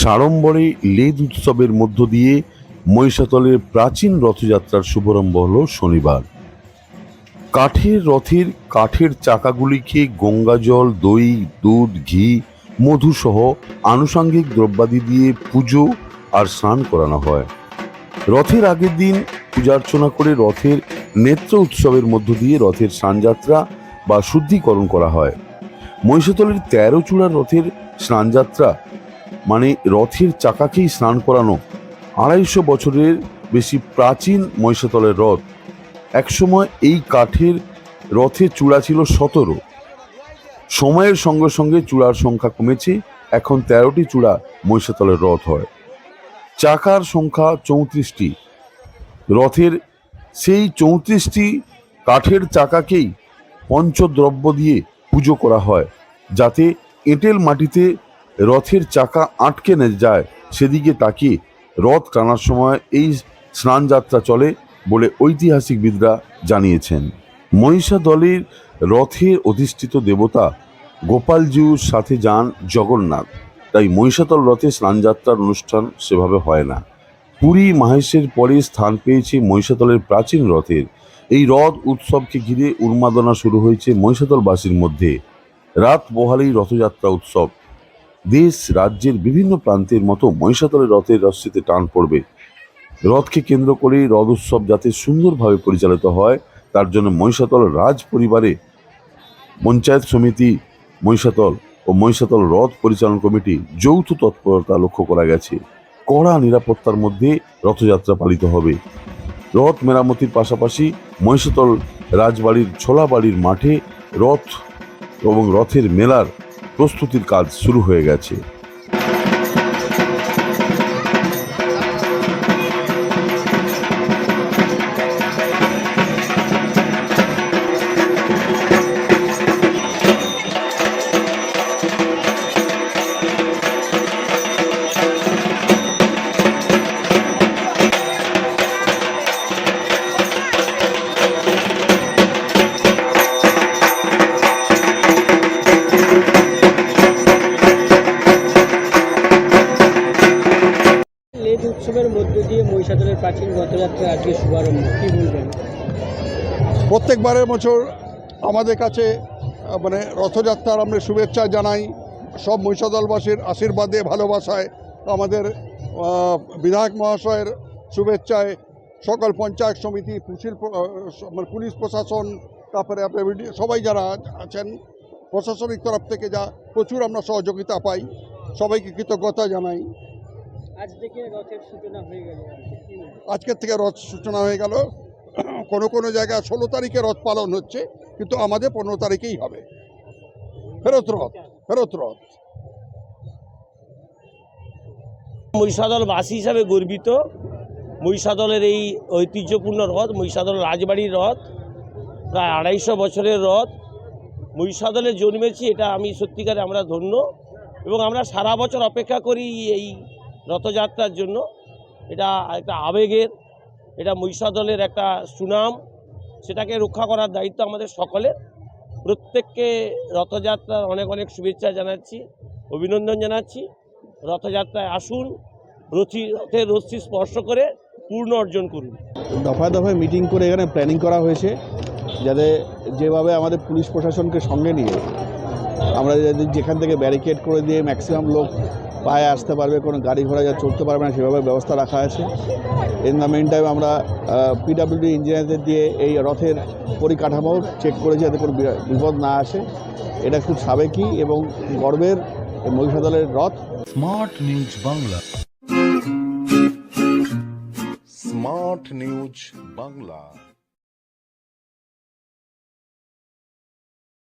সাড়ম্বরে লেদ উৎসবের মধ্য দিয়ে মহিষাতলের প্রাচীন রথযাত্রার শুভারম্ভ হল শনিবার। কাঠের রথের কাঠের চাকাগুলিকে গঙ্গাজল দই, দুধ, ঘি, মধুসহ আনুষাঙ্গিক দ্রব্যাদি দিয়ে পুজো আর স্নান করানো হয়। রথের আগের দিন পূজার্চনা করে রথের নেত্র উৎসবের মধ্য দিয়ে রথের স্নানযাত্রা বা শুদ্ধিকরণ করা হয়। মহিষাতলের তেরো চূড়ার রথের স্নানযাত্রা মানে রথের চাকাকেই স্নান করানো আড়াইশো বছরের বেশি প্রাচীন মহিষাতলের রথ। একসময় এই কাঠের রথের চূড়া ছিল সতেরো। সময়ের সঙ্গে সঙ্গে চূড়ার সংখ্যা কমেছে। এখন তেরোটি চূড়া মহিষাতলের রথ হয়। চাকার সংখ্যা চৌত্রিশটি। রথের সেই চৌত্রিশটি কাঠের চাকাকেই পঞ্চদ্রব্য দিয়ে পুজো করা হয়, যাতে এঁটেল মাটিতে রথের চাকা আটকে না যায়, সেদিকে তাকিয়ে রথ টানার সময় এই স্নানযাত্রা চলে বলে ঐতিহাসিকবিদরা জানিয়েছেন। মহিষা দলের রথের অধিষ্ঠিত দেবতা গোপালজিউর সাথে যান জগন্নাথ। তাই মহিষাতল রথে স্নানযাত্রার অনুষ্ঠান সেভাবে হয় না। পুরী মাহেশের পরে স্থান পেয়েছে মহিষাতলের প্রাচীন রথের। এই রথ উৎসবকে ঘিরে উন্মাদনা শুরু হয়েছে মহিষাতলবাসীর মধ্যে। রাত বহালেই রথযাত্রা উৎসব। দেশ, রাজ্যের বিভিন্ন প্রান্তের মতো মহিষাতলের রথের রশ্মিতে টান পড়বে। রথকে কেন্দ্র করে রথ উৎসব যাতে সুন্দরভাবে পরিচালিত হয়, তার জন্য মহিষাতল রাজ পরিবারে পঞ্চায়েত সমিতি মহিষাতল ও মহিষাতল রথ পরিচালন কমিটি যৌথ তৎপরতা লক্ষ্য করা গেছে। কড়া নিরাপত্তার মধ্যে রথযাত্রা পালিত হবে। রথ মেরামতির পাশাপাশি মহিষাতল রাজবাড়ির ছোলাবাড়ির মাঠে রথ এবং রথের মেলার প্রস্তুতির কাজ শুরু হয়ে গেছে। লেদ উৎসবের মধ্য দিয়ে মহিষাদলের প্রাচীন রথযাত্রা আজকে শুভারম্ভ, কি বলবেন? প্রত্যেকবারের বছর আমাদের কাছে মানে রথযাত্রার আমরা শুভেচ্ছা জানাই। সব মহিষাদলবাসীর আশীর্বাদে, ভালোবাসায় আমাদের বিধায়ক মহাশয়ের শুভেচ্ছায় সকল পঞ্চায়েত সমিতি, পুলিশ মানে পুলিশ প্রশাসন, তারপরে সবাই যারা আছেন, প্রশাসনিক তরফ থেকে যা প্রচুর আমরা সহযোগিতা পাই, সবাইকে কৃতজ্ঞতা জানাই। আজ থেকে রথের সূচনা হয়ে গেল আজকে। আজকের থেকে রথ সূচনা হয়ে গেল। কোনো কোনো জায়গায় ষোলো তারিখে রথ পালন হচ্ছে কিন্তু আমাদের পনেরো তারিখেই হবে। ফেরত রথ ফেরত রথ। মহিষাদলবাসী হিসাবে গর্বিত। মহিষাদলের এই ঐতিহ্যপূর্ণ রথ মহিষাদল রাজবাড়ির রথ প্রায় আড়াইশো বছরের রথ। মহিষাদলে জন্মেছি এটা আমি সত্যিকারে আমরা ধন্য। এবং আমরা সারা বছর অপেক্ষা করি এই রথযাত্রার জন্য। এটা একটা আবেগের, এটা মহিষাদলের একটা সুনাম। সেটাকে রক্ষা করার দায়িত্ব আমাদের সকলের। প্রত্যেককে রথযাত্রার অনেক অনেক শুভেচ্ছা জানাচ্ছি, অভিনন্দন জানাচ্ছি। রথযাত্রায় আসুন, রথি, রথের রশ্মি স্পর্শ করে পূর্ণ অর্জন করুন। দফায় দফায় মিটিং করে এখানে প্ল্যানিং করা হয়েছে, যাতে যেভাবে আমাদের পুলিশ প্রশাসনকে সঙ্গে নিয়ে আমরা যেখান থেকে ব্যারিকেড করে দিয়ে ম্যাক্সিমাম লোক পায়ে আসতে পারবে কোনো গাড়ি ঘোড়া যা চলতে পারবে না সেভাবে ব্যবস্থা রাখা আছে। ইন দ্য মেন টাইম আমরা পিডাব্লিউডি ইঞ্জিনিয়ারদের দিয়ে এই রথের পরিকাঠামো চেক করেছি যাতে কোনো বিরা- বিপদ না আসে। এটা খুব সাবেকি এবং গর্বের মহিষাদলের রথ। Smart news Bangla smart news Bangla